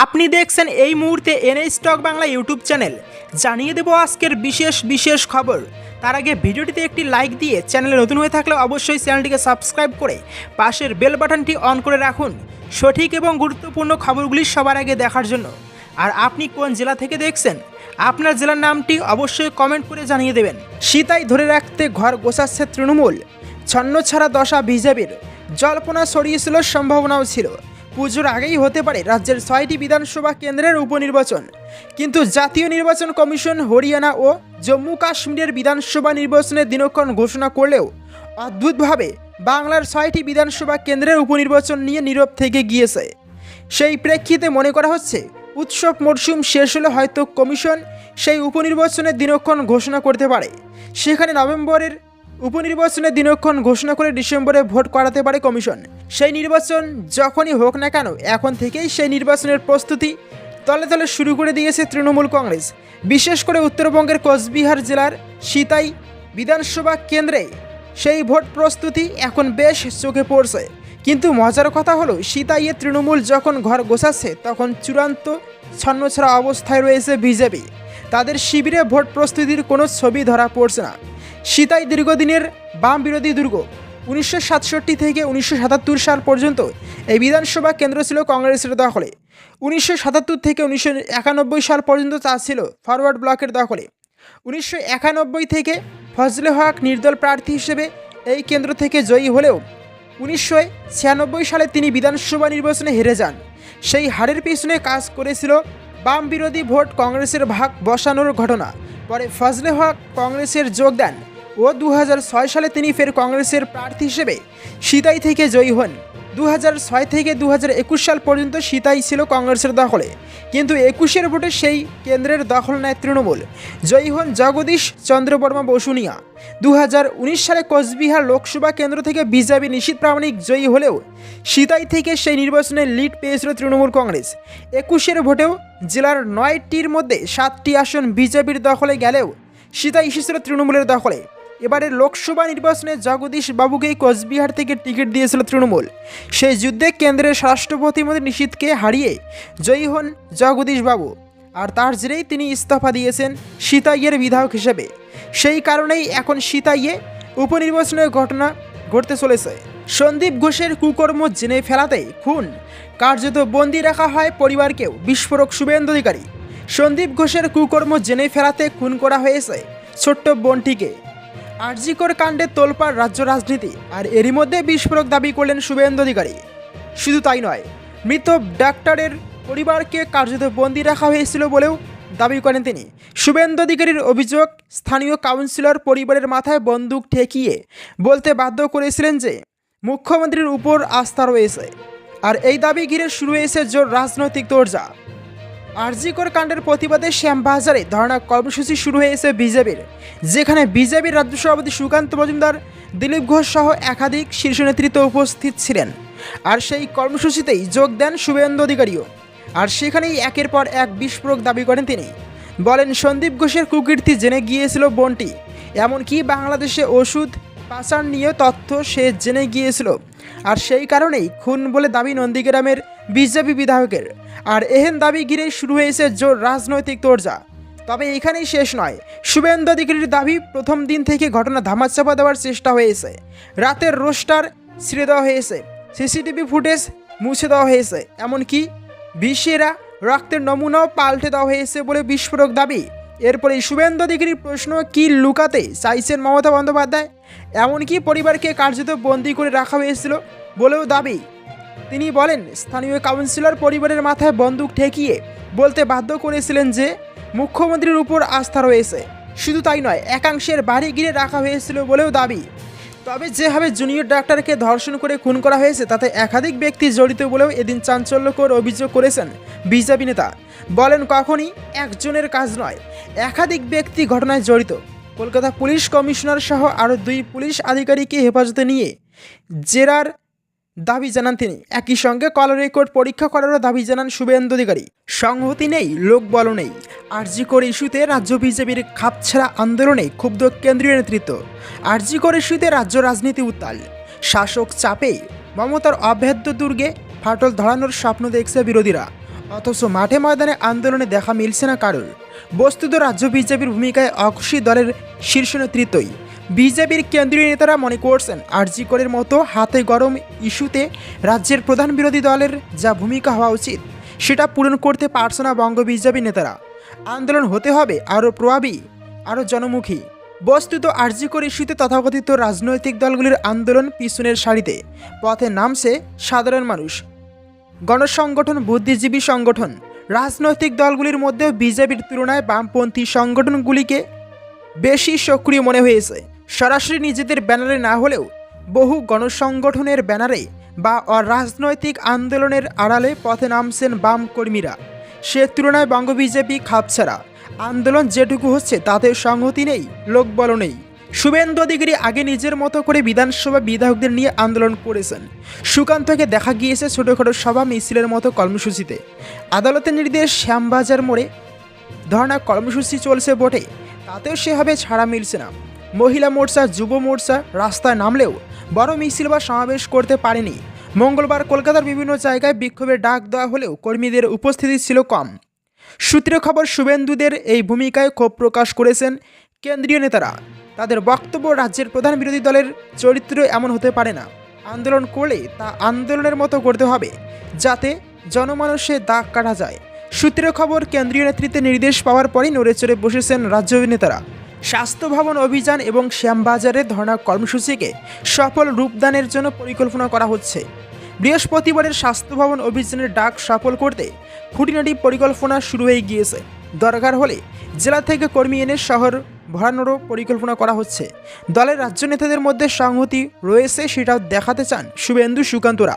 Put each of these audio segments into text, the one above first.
আপনি দেখছেন এই মুহূর্তে N A stock Bangla YouTube channel. জানিয়ে দেব আজকের বিশেষ বিশেষ খবর। তার আগে ভিডিওটিতে একটি লাইক দিয়ে চ্যানেলে নতুন হয়ে থাকলে অবশ্যই চ্যানেলটিকে সাবস্ক্রাইব করে পাশের বেল বাটনটি অন করে রাখুন। সঠিক এবং গুরুত্বপূর্ণ খবরগুলি সবার আগে দেখার জন্য। আর আপনি কোন জেলা থেকে দেখছেন? আপনার জেলার নামটি অবশ্যই কমেন্ট করে জানিয়ে দেবেন। শীতাই ধরে রাখতে ঘর গোছাচ্ছে তৃণমূল। ছন্ন ছাড়া দশা বিজেপির। জল্পনা ছড়িয়েছিল, সম্ভাবনাও ছিল। পুজোর আগেই হতে পারে রাজ্যের ছয়টি বিধানসভা কেন্দ্রের উপনির্বাচন। কিন্তু জাতীয় নির্বাচন কমিশন হরিয়ানা ও জম্মু কাশ্মীরের বিধানসভা নির্বাচনের দিনক্ষণ ঘোষণা করলেও অদ্ভুতভাবে বাংলার ছয়টি বিধানসভা কেন্দ্রের উপনির্বাচন নিয়ে নীরব থেকে গিয়েছে। সেই প্রেক্ষিতে মনে করা হচ্ছে, উৎসব মরশুম শেষ হলে হয়তো কমিশন সেই উপনির্বাচনের দিনক্ষণ ঘোষণা করতে পারে। সেখানে নভেম্বরের উপনির্বাচনের দিনক্ষণ ঘোষণা করে ডিসেম্বরে ভোট করাতে পারে কমিশন। সেই নির্বাচন যখনই হোক না কেন, এখন থেকেই সেই নির্বাচনের প্রস্তুতি তলে তলে শুরু করে দিয়েছে তৃণমূল কংগ্রেস। বিশেষ করে উত্তরবঙ্গের কোচবিহার জেলার সিতাই বিধানসভা কেন্দ্রে সেই ভোট প্রস্তুতি এখন বেশ চোখে পড়ছে। কিন্তু মজার কথা হলো, সিতাইয়ে তৃণমূল যখন ঘর গোছাচ্ছে, তখন চূড়ান্ত ছন্নছাড়া অবস্থায় রয়েছে বিজেপি। তাদের শিবিরে ভোট প্রস্তুতির কোনো ছবি ধরা পড়ছে না। সিতাই দীর্ঘদিনের বাম বিরোধী দুর্গ। উনিশশো সাতষট্টি থেকে উনিশশো সাতাত্তর সাল পর্যন্ত এই বিধানসভা কেন্দ্র ছিল কংগ্রেসের দখলে। উনিশশো সাতাত্তর থেকে উনিশশো একানব্বই সাল পর্যন্ত তা ছিল ফরওয়ার্ড ব্লকের দখলে। উনিশশো একানব্বই থেকে ফজলে হক নির্দল প্রার্থী হিসেবে এই কেন্দ্র থেকে জয়ী হলেও উনিশশো ছিয়ানব্বই সালে তিনি বিধানসভা নির্বাচনে হেরে যান। সেই হারের পিছনে কাজ করেছিল বাম বিরোধী ভোট কংগ্রেসের ভাগ বসানোর ঘটনা। পরে ফজলে হক কংগ্রেসের যোগ দেন। ও দু হাজার ছয় সালে তিনি ফের কংগ্রেসের প্রার্থী হিসেবে সিতাই থেকে জয়ী হন। দু থেকে দু হাজার একুশ সাল পর্যন্ত সিতাই ছিল কংগ্রেসের দখলে। কিন্তু একুশের ভোটে সেই কেন্দ্রের দখল নেয় তৃণমূল। জয়ী হন জগদীশ চন্দ্রবর্মা বসুনিয়া দু হাজার উনিশ সালে কোচবিহার লোকসভা কেন্দ্র থেকে বিজেপি নিশীত প্রামাণিক জয়ী হলেও সিতাই থেকে সেই নির্বাচনে লিড পেয়েছিল তৃণমূল কংগ্রেস। একুশের ভোটেও জেলার নয়টির মধ্যে সাতটি আসন বিজেপির দখলে গেলেও সিতাই এসেছিল তৃণমূলের দখলে। এবারে লোকসভা নির্বাচনে জগদীশ বাবুকেই কোচবিহার থেকে টিকিট দিয়েছিল তৃণমূল। সেই যুদ্ধে কেন্দ্রের স্বরাষ্ট্র প্রতিমন্ত্রী নিশীথকে হারিয়ে জয়ী হন জগদীশ বাবু। আর তার জেরেই তিনি ইস্তফা দিয়েছেন সীতাইয়ের বিধায়ক হিসেবে। সেই কারণেই এখন সীতাইয়ে উপনির্বাচনের ঘটনা ঘটতে চলেছে। সন্দীপ ঘোষের কুকর্ম জেনে ফেলাতে খুন। কার্যত বন্দি রাখা হয় পরিবারকেও, বিস্ফোরক শুভেন্দু অধিকারী। সন্দীপ ঘোষের কুকর্ম জেনে ফেলাতে খুন করা হয়েছে ছোট্ট বোনটিকে। আরজিকর কাণ্ডে তোলপাড় রাজ্য রাজনীতি, আর এরই মধ্যে বিস্ফোরক দাবি করলেন শুভেন্দু অধিকারী। শুধু তাই নয়, মৃত ডাক্তারের পরিবারকে কার্যত বন্দি রাখা হয়েছিল বলেও দাবি করেন তিনি। শুভেন্দু অধিকারীর অভিযোগ, স্থানীয় কাউন্সিলর পরিবারের মাথায় বন্দুক ঠেকিয়ে বলতে বাধ্য করেছিলেন যে, মুখ্যমন্ত্রীর উপর আস্থা রয়েছে। আর এই দাবি ঘিরে শুরু হয়েছে জোর রাজনৈতিক তোড়জা আরজিকর কাণ্ডের প্রতিবাদে শ্যামবাজারে ধর্ণা কর্মসূচি শুরু হয়েছে বিজেপির, যেখানে বিজেপির রাজ্য সভাপতি সুকান্ত মজুমদার, দিলীপ ঘোষ সহ একাধিক শীর্ষ নেতৃত্ব উপস্থিত ছিলেন। আর সেই কর্মসূচিতেই যোগ দেন শুভেন্দু অধিকারীও। আর সেখানেই একের পর এক বিস্ফোরক দাবি করেন তিনি। বলেন, সন্দীপ ঘোষের কুকীর্তি জেনে গিয়েছিল বোনটি। এমনকি বাংলাদেশে ওষুধ পাচার নিয়ে তথ্য সে জেনে গিয়েছিল। আর সেই কারণেই খুন বলে দাবি নন্দীগ্রামের বিজেপি বিধায়কের। আর এহেন দাবি ঘিরেই শুরু হয়েছে জোর রাজনৈতিক তোড়জা। তবে এখানেই শেষ নয়। শুভেন্দু অধিকারীর দাবি প্রথম দিন থেকে ঘটনা ধামাচাপা দেওয়ার চেষ্টা হয়েছে। রাতের রোস্টার ছিঁড়ে দেওয়া হয়েছে। সিসিটিভি ফুটেজ মুছে দেওয়া হয়েছে। এমনকি বিষেরা রক্তের নমুনাও পাল্টে দেওয়া হয়েছে বলে বিস্ফোরক দাবি। এরপরে শুভেন্দু অধিকারীর প্রশ্ন, কি লুকাতে চাইছেন মমতা বন্দ্যোপাধ্যায়? এমনকি পরিবারকে কার্যত বন্দি করে রাখা হয়েছিল বলেও দাবি। তিনি বলেন, স্থানীয় কাউন্সিলর পরিবারের মাথায় বন্দুক ঠেকিয়ে বলতে বাধ্য করেছিলেন যে, মুখ্যমন্ত্রীর উপর আস্থা রয়েছে। শুধু তাই নয়, একাংশের বাড়ি ঘিরে রাখা হয়েছিল বলেও দাবি। তবে যেভাবে জুনিয়র ডাক্তারকে ধর্ষণ করে খুন করা হয়েছে, তাতে একাধিক ব্যক্তি জড়িত বলেও এদিন চাঞ্চল্যকর অভিযোগ করেছেন বিজেপি নেতা। বলেন, কখনই একজনের কাজ নয়, একাধিক ব্যক্তি ঘটনায় জড়িত। কলকাতা পুলিশ কমিশনার সহ আরও দুই পুলিশ আধিকারিককে হেফাজতে নিয়ে জেরার দাবি জানান তিনি। একই সঙ্গে কল রেকর্ড পরীক্ষা করারও দাবি জানান শুভেন্দু অধিকারী। সংহতি নেই, লোক বল নেই। আরজিকর ইস্যুতে রাজ্য বিজেপির খাপছাড়া আন্দোলনে ক্ষুব্ধ কেন্দ্রীয় নেতৃত্ব। আরজিকর ইস্যুতে রাজ্য রাজনীতি উত্তাল। শাসক চাপে, মমতার অভেদ্য দুর্গে ফাটল ধরানোর স্বপ্ন দেখছে বিরোধীরা। অথচ মাঠে ময়দানে আন্দোলনে দেখা মিলছে না কারোর। বস্তুত রাজ্য বিজেপির ভূমিকায় অখুশি দলের শীর্ষ নেতৃত্বই। বিজেপির কেন্দ্রীয় নেতারা মনে করছেন আরজি করের মতো হাতে গরম ইস্যুতে রাজ্যের প্রধান বিরোধী দলের যা ভূমিকা হওয়া উচিত, সেটা পূরণ করতে পারছে না বঙ্গ বিজেপি নেতারা। আন্দোলন হতে হবে আরও প্রভাবী, আরও জনমুখী। বস্তুত আর্জিকর ইস্যুতে তথাকথিত রাজনৈতিক দলগুলির আন্দোলন পিছনের সারিতে, পথে নামছে সাধারণ মানুষ। গণসংগঠন, বুদ্ধিজীবী সংগঠন, রাজনৈতিক দলগুলির মধ্যেও বিজেপির তুলনায় বামপন্থী সংগঠনগুলিকে বেশি সক্রিয় মনে হয়েছে। সরাসরি নিজেদের ব্যানারে না হলেও বহু গণসংগঠনের ব্যানারে বা অরাজনৈতিক আন্দোলনের আড়ালে পথে নামছেন বাম কর্মীরা। সে তুলনায় বঙ্গ বিজেপি খাপছাড়া। আন্দোলন যেটুকু হচ্ছে তাতে সংহতি নেই লোকবল নেই। শুভেন্দু অধিকারী আগে নিজের মতো করে বিধানসভা বিধায়কদের নিয়ে আন্দোলন করেছেন। সুকান্তকে দেখা গিয়েছে ছোটোখাটো সভা মিছিলের মতো কর্মসূচিতে। আদালতের নির্দেশ, শ্যামবাজার মোড়ে ধর্ণা কর্মসূচি চলছে বটে, তাতেও সেভাবে ছাড়া মিলছে না। মহিলা মোর্চা, যুব মোর্চা রাস্তায় নামলেও বড় মিছিল বা সমাবেশ করতে পারেনি। মঙ্গলবার কলকাতার বিভিন্ন জায়গায় বিক্ষোভের ডাক দেওয়া হলেও কর্মীদের উপস্থিতি ছিল কম। সূত্রে খবর, শুভেন্দুদের এই ভূমিকায় ক্ষোভ প্রকাশ করেছেন কেন্দ্রীয় নেতারা। তাদের বক্তব্য, রাজ্যের প্রধান বিরোধী দলের চরিত্র এমন হতে পারে না। আন্দোলন করলে তা আন্দোলনের মতো করতে হবে, যাতে জনমানুষে দাগ কাটা যায়। সূত্রে খবর, কেন্দ্রীয় নেতৃত্বে নির্দেশ পাওয়ার পরই নড়ে চড়ে বসেছেন রাজ্য নেতারা স্বাস্থ্য ভবন অভিযান এবং শ্যামবাজারে ধর্ণা কর্মসূচিকে সফল রূপদানের জন্য পরিকল্পনা করা হচ্ছে। বৃহস্পতিবারের স্বাস্থ্য ভবন অভিযানের ডাক সফল করতে খুঁটিনাটি পরিকল্পনা শুরু হয়ে গিয়েছে। দরকার হলে জেলা থেকে কর্মী এনে শহর ভরানোরও পরিকল্পনা করা হচ্ছে। দলের রাজ্য নেতাদের মধ্যে সংহতি রয়েছে সেটাও দেখাতে চান শুভেন্দু সুকান্তরা।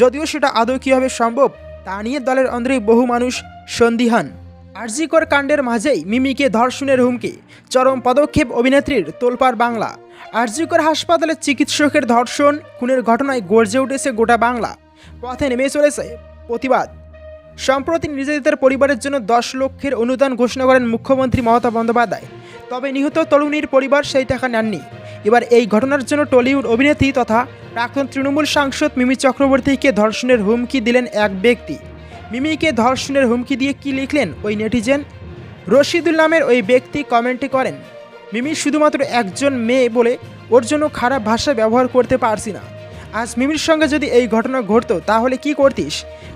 যদিও সেটা আদৌ কীভাবে সম্ভব তা নিয়ে দলের অন্দরেই বহু মানুষ সন্দিহান। আরজিকর কাণ্ডের মাঝেই মিমিকে ধর্ষণের হুমকি, চরম পদক্ষেপ অভিনেত্রীর তোলপাড় বাংলা। আরজিকর হাসপাতালে চিকিৎসকের ধর্ষণ, খুনের ঘটনায় গর্জে উঠেছে গোটা বাংলা। পথে নেমে চলেছে প্রতিবাদ। সম্প্রতি নির্যাতিতার পরিবারের জন্য দশ লক্ষের অনুদান ঘোষণা করেন মুখ্যমন্ত্রী মমতা বন্দ্যোপাধ্যায়। তবে নিহত তরুণীর পরিবার সেই টাকা নেননি। এবার এই ঘটনার জন্য টলিউড অভিনেত্রী তথা প্রাক্তন তৃণমূল সাংসদ মিমি চক্রবর্তীকে ধর্ষণের হুমকি দিলেন এক ব্যক্তি। মিমিকে ধর্ষণের হুমকি দিয়ে কি লিখলেন ওই নেটিজেন? রশিদুল নামের ওই ব্যক্তি কমেন্টে করেন, মিমি শুধুমাত্র একজন মেয়ে বলে ওর জন্য খারাপ ভাষা ব্যবহার করতে পারছি না। আজ মিমির সঙ্গে যদি এই ঘটনা ঘটতো, তাহলে কি করতিস?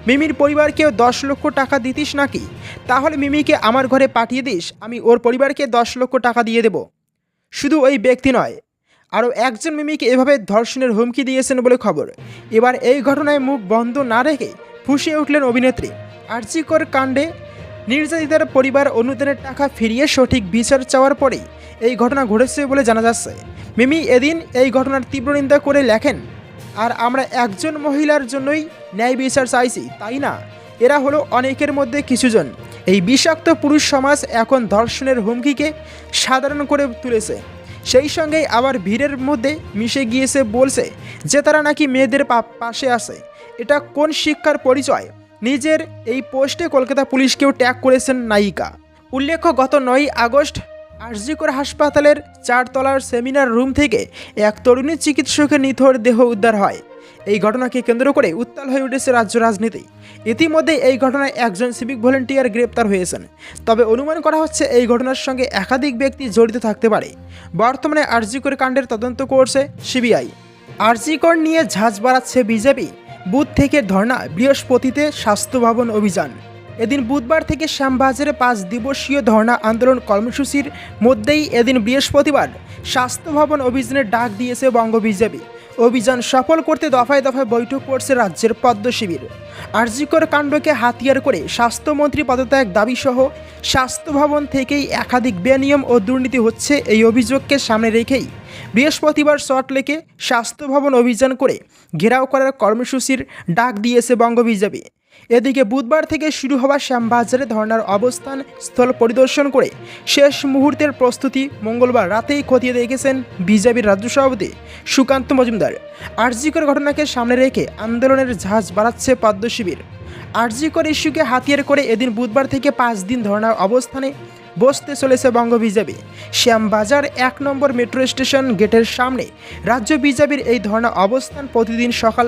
মিমির পরিবারকেও দশ লক্ষ টাকা দিতিস নাকি? তাহলে মিমিকে আমার ঘরে পাঠিয়ে দিস, আমি ওর পরিবারকে দশ লক্ষ টাকা দিয়ে দেব। শুধু ওই ব্যক্তি নয়, আরও একজন মিমিকে এভাবে ধর্ষণের হুমকি দিয়েছেন বলে খবর। এবার এই ঘটনায় মুখ বন্ধ না রেখে ফুঁসিয়ে উঠলেন অভিনেত্রী। আর্চিকর কাণ্ডে নির্যাতিতার পরিবার অনুদানের টাকা ফিরিয়ে সঠিক বিচার চাওয়ার পরেই এই ঘটনা ঘটেছে বলে জানা যাচ্ছে। মিমি এদিন এই ঘটনার তীব্র নিন্দা করে লেখেন, আর আমরা একজন মহিলার জন্যই ন্যায় বিচার চাইছি, তাই না? এরা হলো অনেকের মধ্যে কিছুজন। এই বিষাক্ত পুরুষ সমাজ এখন ধর্ষণের হুমকিকে সাধারণ করে তুলেছে। সেই সঙ্গেই আবার ভিড়ের মধ্যে মিশে গিয়েছে বলছে যে তারা নাকি মেয়েদের পাশে আছে। এটা কোন শিক্ষার পরিচয়? নিজের এই পোস্টে কলকাতা পুলিশকেও ট্যাগ করেছেন নায়িকা। উল্লেখ্য, গত নয়ই আগস্ট আরজিকর হাসপাতালের চারতলার সেমিনার রুম থেকে এক তরুণী চিকিৎসকের নিথর দেহ উদ্ধার হয়। এই ঘটনাকে কেন্দ্র করে উত্তাল হয়ে উঠেছে রাজ্য রাজনীতি। ইতিমধ্যে এই ঘটনায় একজন সিভিক ভলেন্টিয়ার গ্রেপ্তার হয়েছেন। তবে অনুমান করা হচ্ছে এই ঘটনার সঙ্গে একাধিক ব্যক্তি জড়িত থাকতে পারে। বর্তমানে আরজিকর কাণ্ডের তদন্ত করছে সিবিআই। আরজিকর নিয়ে ঝাঁজ বাড়াচ্ছে বিজেপি। বুথ থেকে ধর্না বৃহস্পতিতে স্বাস্থ্য ভবন অভিযান। এদিন বুধবার থেকে শ্যামবাজারে পাঁচ দিবসীয় ধর্না আন্দোলন কর্মসূচির মধ্যেই এদিন বৃহস্পতিবার স্বাস্থ্য ভবন অভিযানের ডাক দিয়েছে বঙ্গ বিজেপি। অভিযান সফল করতে দফায় দফায় বৈঠক করছে রাজ্যের পদ্ম শিবির। আরজিকর কাণ্ডকে হাতিয়ার করে স্বাস্থ্যমন্ত্রী পদত্যাগ দাবিসহ স্বাস্থ্য ভবন থেকেই একাধিক বেনিয়ম ও দুর্নীতি হচ্ছে এই অভিযোগকে সামনে রেখেই। বৃহস্পতিবার সল্টলেকে স্বাস্থ্য ভবন অভিযান করে ঘেরাও করার কর্মসূচির ডাক দিয়েছে বঙ্গ বিজেপি। এদিকে বুধবার থেকে শুরু হওয়া শ্যামবাজারে ধর্নার অবস্থান স্থল পরিদর্শন করে শেষ মুহূর্তের প্রস্তুতি মঙ্গলবার রাতেই খতিয়ে দেখেছেন বিজেপির রাজ্য সভাপতি সুকান্ত মজুমদার। আরজিকর ঘটনাকে সামনে রেখে আন্দোলনের ঝাঁজ বাড়াচ্ছে পদ্ম শিবির। আরজিকর ইস্যুকে হাতিয়ার করে এদিন বুধবার থেকে পাঁচ দিন ধর্নার অবস্থানে বসতে চলেছে বঙ্গ বিজেপি। শ্যামবাজার এক নম্বর মেট্রো স্টেশন গেটের সামনে রাজ্য বিজেপির এই ধর্ণা অবস্থান প্রতিদিন সকাল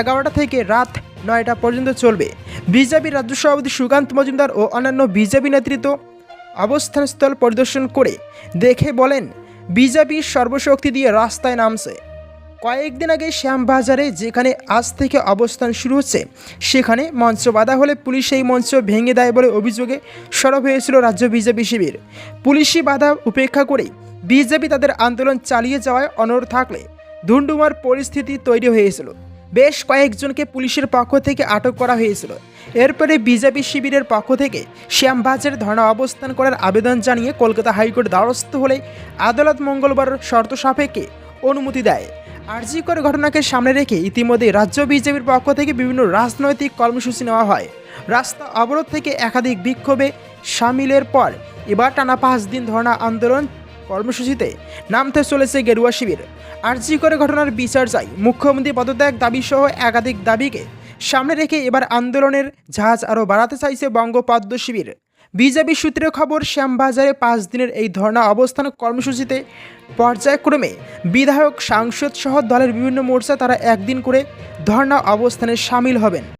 এগারোটা থেকে রাত নয়টা পর্যন্ত চলবে। বিজেপি রাজ্য সভাপতি সুকান্ত মজুমদার ও অন্যান্য বিজেপি নেতৃত্ব অবস্থানস্থল পরিদর্শন করে দেখে বলেন, বিজেপি সর্বশক্তি দিয়ে রাস্তায় নামছে। কয়েকদিন আগে শ্যামবাজারে যেখানে আজ থেকে অবস্থান শুরু হচ্ছে, সেখানে মঞ্চ বাধা হলে পুলিশ এই মঞ্চ ভেঙে দেয় বলে অভিযোগে সরব হয়েছিল রাজ্য বিজেপি শিবির। পুলিশি বাধা উপেক্ষা করে বিজেপি তাদের আন্দোলন চালিয়ে যাওয়ায় অনড় থাকলে ধুন্ডুমার পরিস্থিতি তৈরি হয়েছিল। বেশ কয়েকজনকে পুলিশের পক্ষ থেকে আটক করা হয়েছিল। এরপরে বিজেপি শিবিরের পক্ষ থেকে শ্যামবাজারে ধর্ণা অবস্থান করার আবেদন জানিয়ে কলকাতা হাইকোর্ট দ্বারস্থ হলে আদালত মঙ্গলবার শর্ত সাপেক্ষে অনুমতি দেয়। আরজিকর ঘটনাকে সামনে রেখে ইতিমধ্যে রাজ্য বিজেপির পক্ষ থেকে বিভিন্ন রাজনৈতিক কর্মসূচি নেওয়া হয়। রাস্তা অবরোধ থেকে একাধিক বিক্ষোভে সামিলের পর এবার টানা পাঁচ দিন ধর্ণা আন্দোলন কর্মসূচিতে নামতে চলেছে গেরুয়া শিবির। আরজি করে ঘটনার বিচার চাই। মুখ্যমন্ত্রী পদত্যাগ দাবিসহ একাধিক দাবিকে সামনে রেখে এবার আন্দোলনের জাহাজ আরও বাড়াতে চাইছে বঙ্গপদ্ম শিবির। বিজেপি সূত্রে খবর, শ্যামবাজারে পাঁচ দিনের এই ধর্ণা অবস্থান কর্মসূচিতে পর্যায়ক্রমে বিধায়ক, সাংসদ সহ দলের বিভিন্ন মোর্চা তারা একদিন করে ধর্ণা অবস্থানে সামিল হবেন।